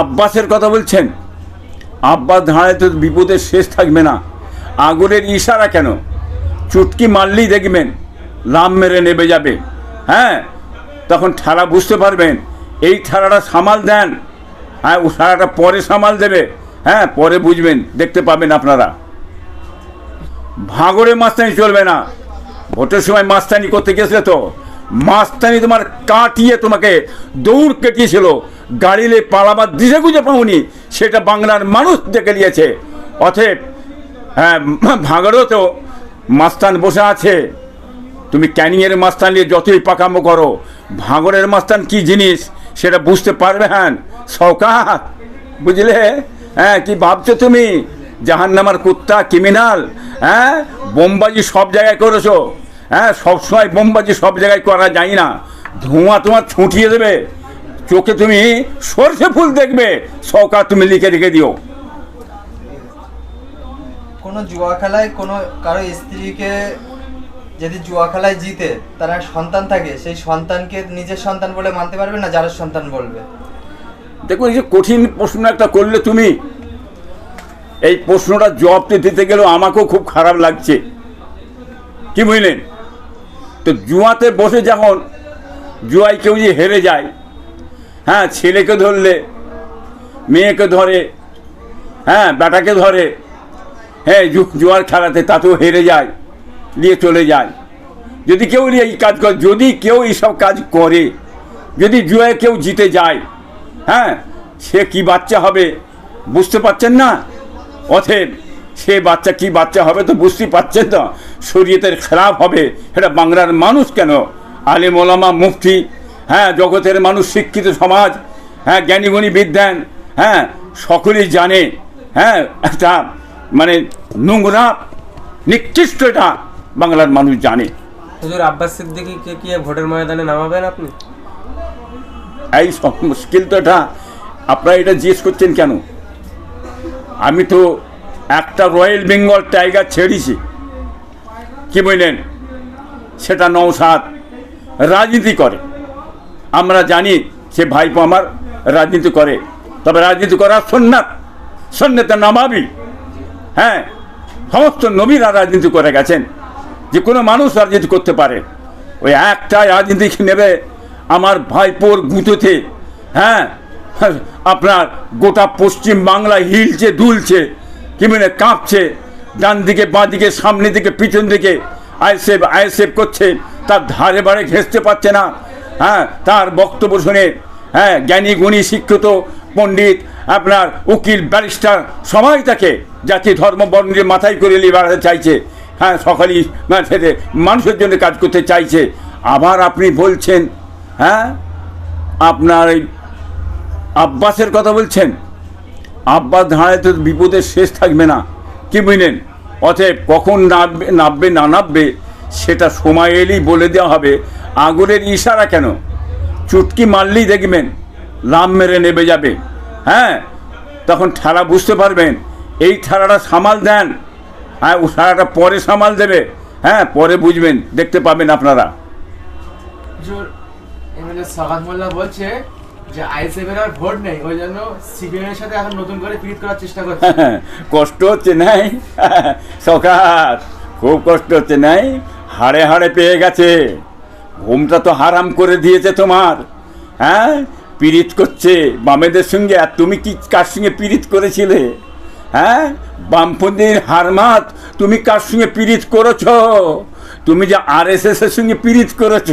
আব্বাসের কথা বলছেন। আব্বাস ধারায় তো বিপদের শেষ থাকবে না। আগুনের ইশারা কেন? চুটকি মারলেই দেখবেন, লাম মেরে নেবে যাবে। হ্যাঁ তখন ঠাড়া বুঝতে পারবেন, এই ঠাড়াটা সামাল দেন। হ্যাঁ ও ঠাড়াটা পরে সামাল দেবে। হ্যাঁ পরে বুঝবেন, দেখতে পাবেন আপনারা। ভাগরে মাস্তানি চলবে না। ভোটের সময় মাস্তানি করতে গেছিলে তো? মাস্তানি তোমার কাটিয়ে তোমাকে দৌড় কেটিয়েছিল। গাড়িলে পালাবার দিশে গুজে পাওনি, সেটা বাংলার মানুষ দেখে নিয়েছে। অতএব হ্যাঁ ভাগরেও তো মাস্তান বসে আছে। তুমি ক্যানিংয়ের মাস্তান নিয়ে যতই পাকামো করো ভাঙরের মাস্তান কি জিনিস, সেটা বুঝতে পারবে হ্যাঁ? সৌকাত বুঝলে? হ্যাঁ কি ভাবছ তুমি? জাহান্নামার কুত্তা ক্রিমিনাল হ্যাঁ? বোমবাজি সব জায়গায় করেছ। হ্যাঁ সবসময় বোমবাজি সব জায়গায় করা যায় না। ধোঁয়া তোমার ছুটিয়ে দেবে। চোখে তুমি সর্ষে ফুল দেখবে সৌকাত তুমি লিখে রেখে দিও। কোনো জুয়া খেলায় কোনো কারও স্ত্রীকে যদি জুয়া খেলায় জিতে তার সন্তান থাকে সেই সন্তানকে নিজের সন্তান বলে মানতে পারবে না যার সন্তান বলবে? দেখো এই যে কঠিন প্রশ্ন একটা করলে তুমি এই প্রশ্নটা জবাবটি দিতে গেলেও আমাকেও খুব খারাপ লাগছে। কি বুঝলেন? তো জুয়াতে বসে যখন জুয়ায় কেউ যে হেরে যায় হ্যাঁ ছেলেকে ধরলে, মেয়েকে ধরে হ্যাঁ বেটাকে ধরে হ্যাঁ জুয়ার খেলাতে তাতেও হেরে যায়, নিয়ে চলে যায়। যদি কেউ এই কাজ করে, যদি কেউ এইসব কাজ করে, যদি জুয়ে কেউ জিতে যায় হ্যাঁ সে কি বাচ্চা হবে বুঝতে পারছেন না? অথেব সে বাচ্চা কি বাচ্চা হবে তো বুঝতেই পারছেন তো? শরীয়তের খারাপ হবে, এটা বাংলার মানুষ কেন? আলিম ওলামা, মুফতি হ্যাঁ জগতের মানুষ শিক্ষিত সমাজ হ্যাঁ জ্ঞানীগুণী বিদ্যান হ্যাঁ সকলেই জানে হ্যাঁ একটা মানে নোংরা নিকৃষ্ট এটা বাংলার মানুষ জানে। হুজুর আব্বাস সিদ্দিকীকে কি ভোটের ময়দানে নামাবেন আপনি? এই মুশকিল তো এটা। আপনারা এটা জিজ্ঞেস করছেন কেন? আমি তো একটা রয়্যাল বেঙ্গল টাইগার ছেড়েছি। কি বললেন? সেটা নৌসাদ রাজনীতি করে। আমরা জানি সে ভাইপো আমার রাজনীতি করে। তবে রাজনীতি করার সন্ন্যাত সন্ন্যতে নামাবি হ্যাঁ সমস্ত নবীরা রাজনীতি করে গেছেন। যে কোনো মানুষ রাজনীতি করতে পারে। ওই একটা রাজনীতি নেবে? আমার ভাইপোর গুঁতোতে। হ্যাঁ আপনার গোটা পশ্চিম বাংলা হিলছে, দুলছে, কি মানে কাঁপছে। ডান দিকে, বাঁ দিকে সামনে দিকে, পিছন দিকে। আইসেফ আইসেফ করছে। তার ধারে বাড়ে ঘেঁচতে পারছে না। হ্যাঁ তার বক্তব্য শুনে হ্যাঁ জ্ঞানী, গুণী, শিক্ষিত পণ্ডিত, আপনার উকিল, ব্যারিস্টার, সবাই তাকে জাতি, ধর্ম বর্ণের মাথায় করে নিয়ে বেড়াতে চাইছে। হ্যাঁ সকালেই সেটা মানুষের জন্য কাজ করতে চাইছে। আবার আপনি বলছেন হ্যাঁ আপনার এই আব্বাসের কথা বলছেন, আব্বাস ধারায় তো বিপদের শেষ থাকবে না। কি বুঝলেন অতএব কখন নামবে নামবে না নামবে? সেটা সময় এলেই বলে দেওয়া হবে। আগুনের ইশারা কেন? চুটকি মারলেই দেখবেন লাম মেরে নেবে যাবে। হ্যাঁ? তখন ঠাড়া বুঝতে পারবেন এই ঠাড়াটা সামাল দেন। হ্যাঁ ও ঠাড়াটা পরে সামাল দেবে। হ্যাঁ পরে বুঝবেন দেখতে পাবেন আপনারা। সাগাত মোল্লা বলছে যে আইসিএফের আর ভোট নেই ওই জন্য সিপিএম এর সাথে এখন নতুন করে পিরিত করার চেষ্টা করছে। কষ্ট হচ্ছে নাই? সকাত খুব কষ্ট হচ্ছে নাই? হাড়ে হাড়ে পেয়ে গেছে। ঘুমটা তো হারাম করে দিয়েছে তোমার। হ্যাঁ? পীড়িত করছে। বামেদের সঙ্গে আর তুমি কি কার সঙ্গে পীড়িত করেছিলে? হ্যাঁ? বামপন্থীর হারমাত তুমি কার সঙ্গে পীড়িত করেছ? তুমি যে আর এস এস এর সঙ্গে পীড়িত করেছ।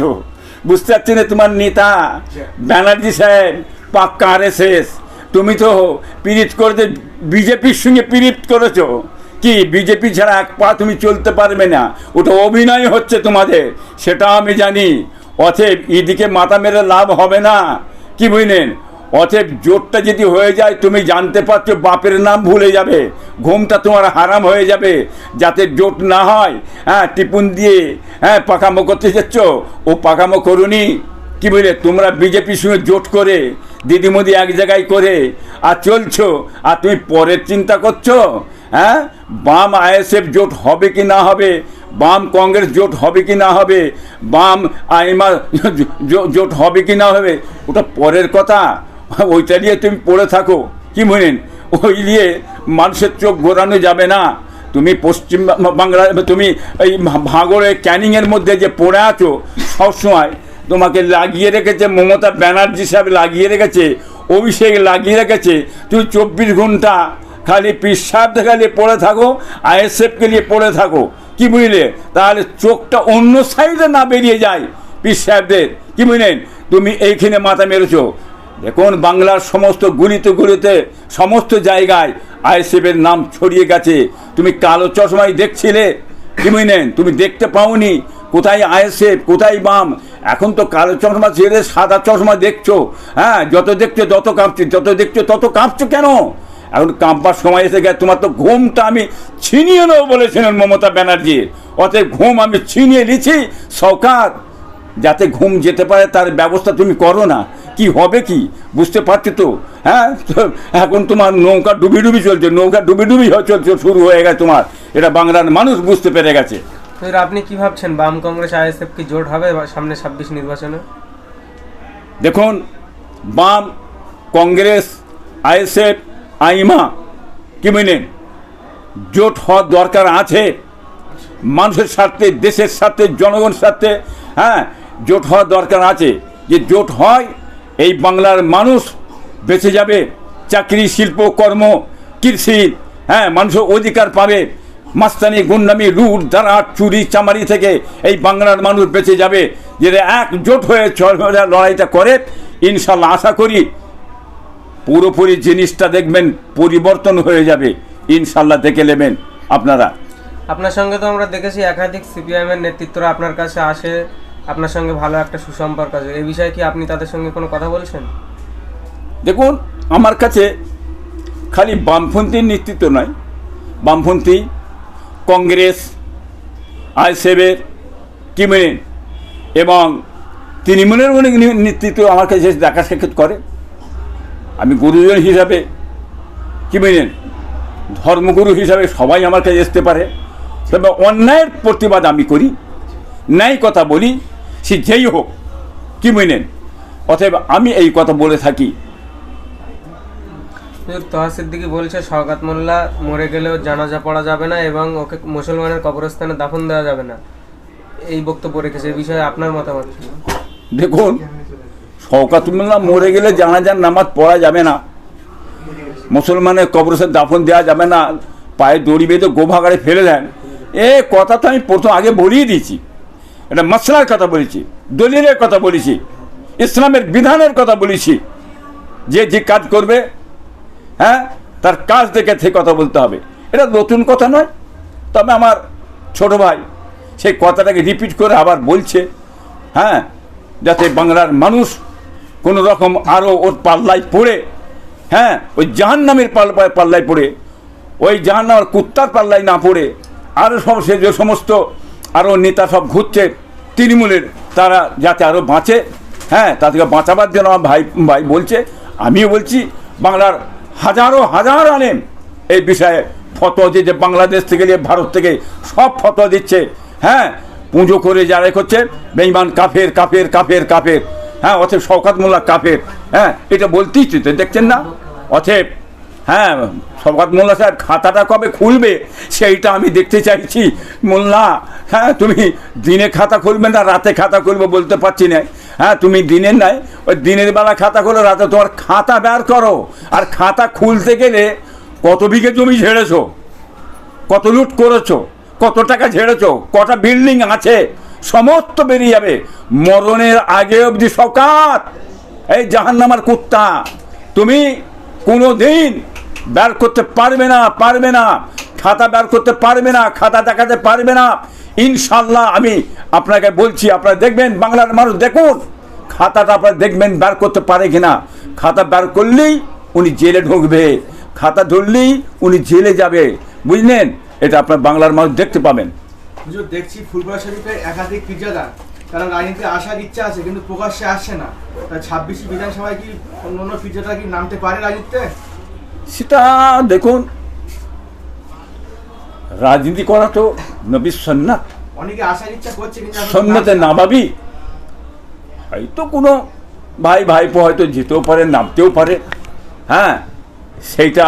বুঝতে পারছি না তোমার নেতা, ব্যানার্জি সাহেব, পাক্কা আর এস এস তুমি তো পীড়িত করেছ বিজেপির সঙ্গে পীড়িত করেছ। কি বিজেপি ছাড়া এক পা তুমি চলতে পারবে না? ওটা অভিনয় হচ্ছে তোমাদের, সেটা আমি জানি। অতএব এদিকে মাথা মেরে লাভ হবে না। কি বুঝলেন? অতএব জোটটা যদি হয়ে যায়, তুমি জানতে পারছ বাপের নাম ভুলে যাবে, ঘুমটা তোমার হারাম হয়ে যাবে। যাতে জোট না হয় হ্যাঁ টিপুন দিয়ে হ্যাঁ পাকামো করতে যাচ্ছ, ও পাকামো করুনি। কি বুঝলে তোমরা বিজেপির সঙ্গে জোট করে দিদিমদি এক জায়গায় করে, আর চলছো, আর তুমি পরের চিন্তা করছ? হ্যাঁ? বাম আইএসএফ জোট হবে কি না হবে? বাম কংগ্রেস জোট হবে কি না হবে? বাম আইমা জোট হবে কি না হবে? ওটা পরের কথা। ওইটা নিয়ে তুমি পড়ে থাকো। কি বলেন? ওই নিয়ে মানুষের চোখ ঘোরানো যাবে না। তুমি পশ্চিম বাংলা, তুমি এই ভাঙড়ে ক্যানিংয়ের মধ্যে যে পড়ে আছো, সবসময় তোমাকে লাগিয়ে রেখেছে মমতা ব্যানার্জি সাহেব, লাগিয়ে রেখেছে, অভিষেক লাগিয়ে রেখেছে। তুমি চব্বিশ ঘণ্টা খালি পিসাব খালি পড়ে থাকো আইএসএফকে নিয়ে পড়ে থাকো। কি বুঝলে? তাহলে চোখটা অন্য সাইডে না বেরিয়ে যায় পীর কি বুঝলেন? তুমি এইখানে মাথা মেরেছো। দেখুন, বাংলার সমস্ত গুলিতে গুলিতে, সমস্ত জায়গায় আইএসএফের নাম ছড়িয়ে গেছে। তুমি কালো চশমাই দেখছিলে? কি বুঝলেন? তুমি দেখতে পাওনি? কোথায় আইএসএফ? কোথায় বাম? এখন তো কালো চশমা ছেড়ে সাদা চশমা দেখছ। হ্যাঁ যত দেখছ তত কাঁপছো, যত দেখছ তত কাঁপছো কেন? এখন কাঁপবার সময় এসে গেছে তোমার তো ঘুমটা আমি ছিনিয়ে নেব বলেছিলেন মমতা ব্যানার্জি। অতএব ঘুম আমি ছিনিয়ে নিচ্ছি। সরকার যাতে ঘুম যেতে পারে তার ব্যবস্থা তুমি করো না। কি হবে কি? বুঝতে পারছি তো? হ্যাঁ? এখন তোমার নৌকা ডুবি ডুবি চলছে নৌকা ডুবি ডুবি হয়ে চলছে শুরু হয়ে গেছে তোমার। এটা বাংলার মানুষ বুঝতে পেরে গেছে। তো আপনি কি ভাবছেন বাম কংগ্রেস আইএসএফ কি জোট হবে সামনে ছাব্বিশ নির্বাচনে? দেখুন বাম কংগ্রেস আইএসএফ আইমা, কি বুঝলেন জোট হওয়ার দরকার আছে। মানুষের স্বার্থে, দেশের স্বার্থে, জনগণের স্বার্থে হ্যাঁ জোট হওয়ার দরকার আছে। যে জোট হয়, এই বাংলার মানুষ বেঁচে যাবে। চাকরি, শিল্প, কর্ম, কৃষি হ্যাঁ মানুষের অধিকার পাবে। মাস্তানি, গুন্ডামি, লুট দাঁড়াট চুরি, চামারি থেকে এই বাংলার মানুষ বেঁচে যাবে। যেটা একজোট হয়ে লড়াইটা করে, ইনশাল্লাহ আশা করি পুরোপুরি জিনিসটা দেখবেন পরিবর্তন হয়ে যাবে। ইনশাল্লাহ দেখে নেবেন আপনারা। আপনার সঙ্গে তো আমরা দেখেছি একাধিক সিপিআইএম এর নেতৃত্বরা আপনার কাছে আসে আপনার সঙ্গে ভালো একটা সুসম্পর্ক আছে। এই বিষয়ে কি আপনি তাদের সঙ্গে কোনো কথা বলছেন? দেখুন আমার কাছে খালি বামপন্থীর নেতৃত্ব নয়। বামপন্থী কংগ্রেস আইসেবের কি মেনেন এবং তৃণমূলের অনেক নেতৃত্ব আমার কাছে দেখা সাক্ষাৎ করে। আমি গুরুজন হিসাবে কি মেনেন ধর্মগুরু হিসাবে সবাই আমার কাছে আসতে পারে। তবে অন্যায়ের প্রতিবাদ আমি করি ন্যায় কথা বলি সে যেই হোক কি মেনেন অতএব আমি এই কথা বলে থাকি। তোহা সিদ্দিকি বলছে শওকাত মোল্লা মরে গেলেও জানাজা পড়া যাবে না এবং ওকে মুসলমানের কবরস্থানে দাফন দেওয়া যাবে না। এই বক্তব্য রেখেছে এই বিষয়ে আপনার মতামত দেখুন শওকাতুল্লাহ মরে গেলে জানাজার নামাজ পড়া যাবে না। মুসলমানের কবরসে দাফন দেওয়া যাবে না। পায়ে দড়ি বেঁধে গোভাগাড়ে ফেলে দেন। এ কথা তো আমি প্রথম আগে বলিয়ে দিয়েছি। এটা মশলার কথা বলেছি, দলিলের কথা বলেছি, ইসলামের বিধানের কথা বলেছি। যে যে কাজ করবে হ্যাঁ তার কাজ দেখে সে কথা বলতে হবে। এটা নতুন কথা নয়। তবে আমার ছোট ভাই, সেই কথাটাকে রিপিট করে আবার বলছে হ্যাঁ যাতে বাংলার মানুষ কোনো রকম আরও ওর পাল্লায় পড়ে হ্যাঁ ওই জাহান নামের পাল্লায় পড়ে, ওই জাহান নামের কুত্তার পাল্লায় না পড়ে আরও সব সে যে সমস্ত আরও নেতা সব ঘুরছে, তৃণমূলের তারা যাতে আরও বাঁচে হ্যাঁ তাদেরকে বাঁচাবার জন্য আমার ভাই ভাই বলছে, আমিও বলছি, বাংলার হাজারো হাজার আনেন এই বিষয়ে ফটো যে যে বাংলাদেশ থেকে নিয়ে ভারত থেকে সব ফটো দিচ্ছে হ্যাঁ পুজো করে যারা এ করছে বেইমান কাফের কাফের কাফের কাফের। হ্যাঁ অথব শওকাত মোল্লা কাফের। হ্যাঁ এটা বলতেই তো দেখছেন না? অথব হ্যাঁ শওকাত মোল্লা সাহেব খাতাটা কবে খুলবে, সেইটা আমি দেখতে চাইছি। মোল্লা হ্যাঁ তুমি দিনে খাতা খুলবে না, রাতে খাতা খুলবে বলতে পারছি না। হ্যাঁ তুমি দিনের নাই ওই দিনের বেলা খাতা খোলো, রাতে তোমার খাতা বের করো। আর খাতা খুলতে গেলে কত বিঘে জমি ঝেড়েছো? কত লুট করেছ? কত টাকা ঝেড়েছো? কটা বিল্ডিং আছে? সমস্ত বেরিয়ে যাবে। মরণের আগে অবধি সকাত এই জাহান্নামার কুত্তা, তুমি কোনো দিন বের করতে পারবে না পারবে না। খাতা বের করতে পারবে না, খাতা দেখাতে পারবে না। ইনশাল্লাহ আমি আপনাকে বলছি, আপনারা দেখবেন, বাংলার মানুষ দেখুন, খাতাটা আপনারা দেখবেন বের করতে পারে কিনা। খাতা বের করলেই উনি জেলে ঢুকবে। খাতা ধরলেই উনি জেলে যাবে। বুঝলেন? এটা আপনার বাংলার মানুষ দেখতে পাবেন। হুজুর দেখছি ফুলপুরা শরীফে একাধিক পিজ্জাদার কারণ রাজনীতিতে আসার ইচ্ছা আছে কিন্তু প্রকাশ্যে আসছে না। ছাব্বিশে বিধানসভায় কি অন্য অন্য পিজ্জাটা কি নামতে পারে রাজনীতিতে? সেটা দেখুন রাজনীতি করা তো নবী সন্ন্যাত। অনেকে আসার ইচ্ছা করছে কিন্তু সন্ন্যতে না। নাবাবি এই তো কোনো ভাই ভাইপো হয়তো যেতেও পারে নামতেও পারে। হ্যাঁ সেইটা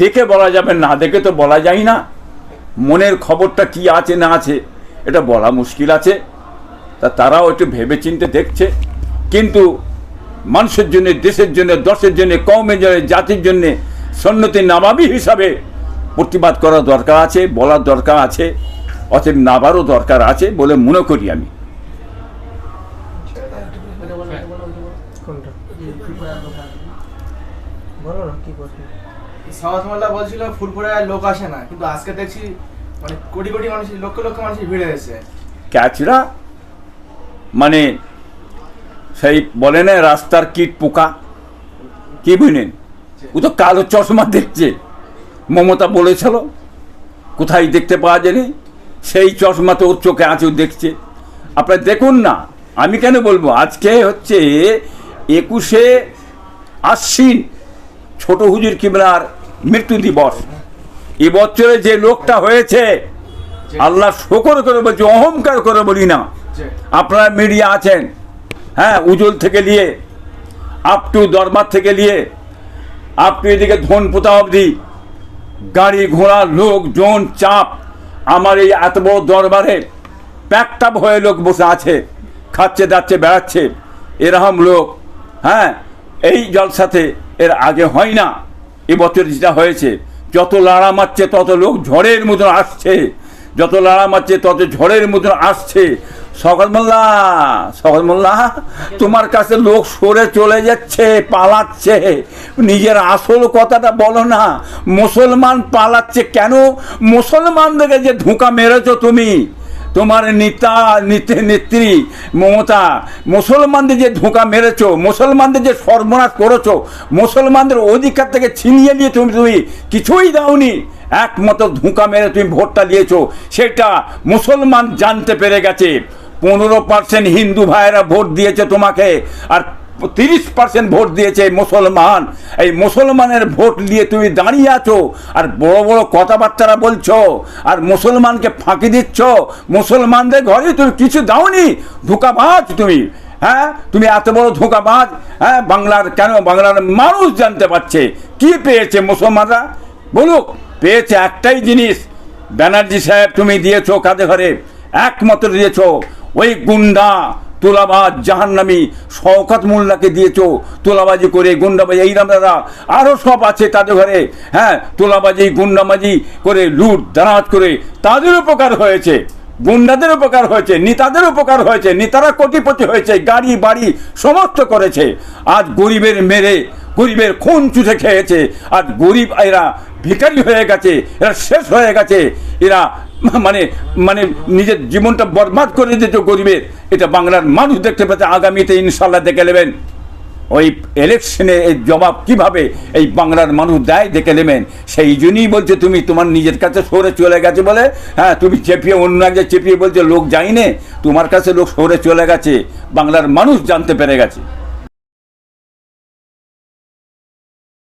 দেখে বলা যাবে না দেখে তো বলা যায় না। মনের খবরটা কি আছে না আছে, এটা বলা মুশকিল আছে। তা তারাও একটু ভেবে চিনতে দেখছে। কিন্তু মানুষের জন্য, দেশের জন্য, দশের জন্য কমের জন্য, জাতির জন্য সন্ন্যতি নামাবি হিসাবে প্রতিবাদ করার দরকার আছে, বলার দরকার আছে, অতএব নাবারও দরকার আছে বলে মনে করি আমি কোনটা বলো না কি প্রশ্ন সমাজ মোল্লা বলছিল ফুলপুরায় লোক আসে না। কিন্তু আজকে দেখছি মানে কোটি কোটি মানুষ লক্ষ লক্ষ মানুষের ভিড় হয়েছে। ক্যাচরা? মানে সেই বলে না রাস্তার কীট পোকা? কি বুঝলেন? ও তো কালো চশমা দেখছে। মমতা বলেছিল কোথায় দেখতে পাওয়া যায়নি? সেই চশমা তো ওর চোখে আছে দেখছে। আপনারা দেখুন না আমি কেন বলব? আজকে হচ্ছে একুশে আশ্বিন ছোট হুজুর কিবলার মৃত্যু দিবস। এবছরে যে লোকটা হয়েছে, আল্লাহ শকর করে বলছি, অহংকার করে বলি না। আপনারা মিডিয়া আছেন হ্যাঁ উজল থেকে নিয়ে আপ টু দরবার থেকে নিয়ে আপ টু এদিকে ধনপুতা অবধি, গাড়ি ঘোড়া, লোক, জন, চাপ, আমার এই এত বড় দরবারে প্যাকটাপ হয়ে লোক বসে আছে, খাচ্ছে, দাচ্ছে, বেড়াচ্ছে। এরকম লোক হ্যাঁ এই জলসাতে এর আগে হয় না। এবছর যেটা হয়েছে, যত লাড়া মারছে তত লোক ঝড়ের মতন আসছে। যত লাড়া মারছে তত ঝড়ের মতন আসছে। সকাল মোল্লা সকাল মোল্লা তোমার কাছে লোক সরে চলে যাচ্ছে, পালাচ্ছে। নিজের আসল কথাটা বলো না, মুসলমান পালাচ্ছে কেন? মুসলমানদেরকে যে ধোঁকা মেরেছো তুমি তোমার নেতা নেত্রী নেত্রী, মমতা, মুসলমানদের যে ধোঁকা মেরেছ, মুসলমানদের যে সর্বনাশ করেছ, মুসলমানদের অধিকার থেকে ছিনিয়ে নিয়ে তুমি তুমি কিছুই দাওনি। একমাত্র ধোঁকা মেরে তুমি ভোটটা দিয়েছ। সেটা মুসলমান জানতে পেরে গেছে। পনেরো পার্সেন্ট হিন্দু ভাইয়েরা ভোট দিয়েছে তোমাকে। আর তিরিশ পার্সেন্ট ভোট দিয়েছে মুসলমান। এই মুসলমানের ভোট নিয়ে তুমি দাঁড়িয়ে আছো আর বড় বড় কথাবার্তারা বলছো আর মুসলমানকে ফাঁকি দিচ্ছ। মুসলমানদের ঘরে তুমি কিছু দাওনি, ধোকাবাজ তুমি। হ্যাঁ? তুমি এত বড় ধোকাবাজ। হ্যাঁ? বাংলার কেন? বাংলার মানুষ জানতে পারছে। কি পেয়েছে মুসলমানরা? বলুক, পেয়েছে একটাই জিনিস। ব্যানার্জি সাহেব তুমি দিয়েছ কাঁধে ঘরে? একমাত্র দিয়েছ ওই গুন্ডা। তোলাবাজ জাহান্নামি শওকত মোল্লাকে দিয়েছ তোলাবাজি করে, গুন্ডাবাজি। এই নামরা আরও সব আছে তাদের ঘরে। হ্যাঁ তোলাবাজি, গুন্ডাবাজি করে, লুট, দারাজ করে তাদের উপকার হয়েছে। গুন্ডাদের উপকার হয়েছে, নেতাদের উপকার হয়েছে, নেতারা কোটিপতি হয়েছে, গাড়ি, বাড়ি সমস্ত করেছে। আজ গরিবের মেরে, গরিবের খুন চুষে খেয়েছে। আর গরিব এরা ভিখারি হয়ে গেছে, এরা শেষ হয়ে গেছে। এরা মানে মানে নিজের জীবনটা বরবাদ করে দিত গরিবের এটা বাংলার মানুষ দেখতে পাচ্ছে আগামীতে ইনশাল্লাহ দেখে নেবেন। ওই ইলেকশনে এই জবাব কীভাবে এই বাংলার মানুষ দেয় দেখে নেবেন। সেই জন্যই বলছে, তুমি তোমার নিজের কাছে সরে চলে গেছে বলে? হ্যাঁ তুমি চেপিয়ে, অন্য এক চেপিয়ে বলছে, লোক যায়নি? তোমার কাছে লোক সরে চলে গেছে। বাংলার মানুষ জানতে পেরে গেছে।